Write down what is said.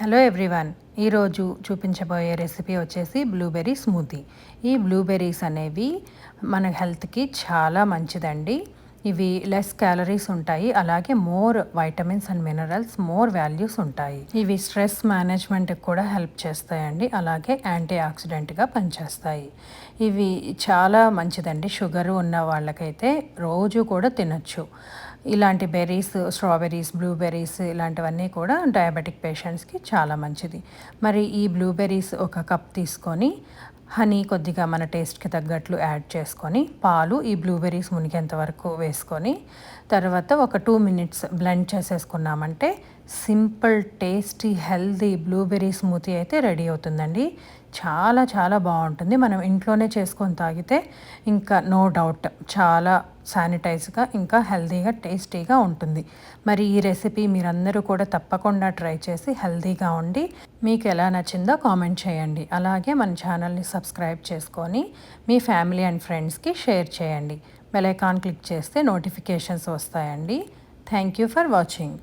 Hello everyone ఈరోజు చూపించబోయే recipe వచ్చేసి బ్లూబెర్రీ స్మూతీ ఈ బ్లూబెర్రీస్ అనేవి మన హెల్త్కి చాలా మంచిదండి. ఇవి లెస్ క్యాలరీస్ ఉంటాయి. అలాగే more vitamins and minerals more values ఉంటాయి. ఇవి స్ట్రెస్ మేనేజ్మెంట్కి కూడా హెల్ప్ చేస్తాయండి. అలాగే యాంటీ ఆక్సిడెంట్గా పనిచేస్తాయి. ఇవి చాలా మంచిదండి. షుగర్ ఉన్న వాళ్ళకైతే రోజు కూడా తినచ్చు. ఇలాంటి బెర్రీస్ స్ట్రాబెర్రీస్ బ్లూబెర్రీస్ ఇలాంటివన్నీ కూడా డయాబెటిక్ పేషెంట్స్కి చాలా మంచిది. మరి ఈ బ్లూబెర్రీస్ ఒక కప్ తీసుకొని హనీ కొద్దిగా మన టేస్ట్కి తగ్గట్లు యాడ్ చేసుకొని పాలు ఈ బ్లూబెర్రీస్ మునిగేంత వరకు వేసుకొని తర్వాత ఒక two minutes blend చేసేసుకున్నామంటే simple tasty healthy blueberry smoothie అయితే రెడీ అవుతుందండి. చాలా చాలా బాగుంటుంది. మనం ఇంట్లోనే చేసుకొని తాగితే ఇంకా నో డౌట్ చాలా శానిటైజ్గా ఇంకా హెల్తీగా టేస్టీగా ఉంటుంది. మరి ఈ రెసిపీ మీరందరూ కూడా తప్పకుండా ట్రై చేసి హెల్తీగా ఉండి మీకు ఎలా నచ్చిందో కామెంట్ చేయండి. అలాగే మన ఛానల్ని సబ్స్క్రైబ్ చేసుకొని మీ ఫ్యామిలీ అండ్ ఫ్రెండ్స్కి షేర్ చేయండి. బెల్ ఐకాన్ క్లిక్ చేస్తే నోటిఫికేషన్స్ వస్తాయండి. Thank you for watching.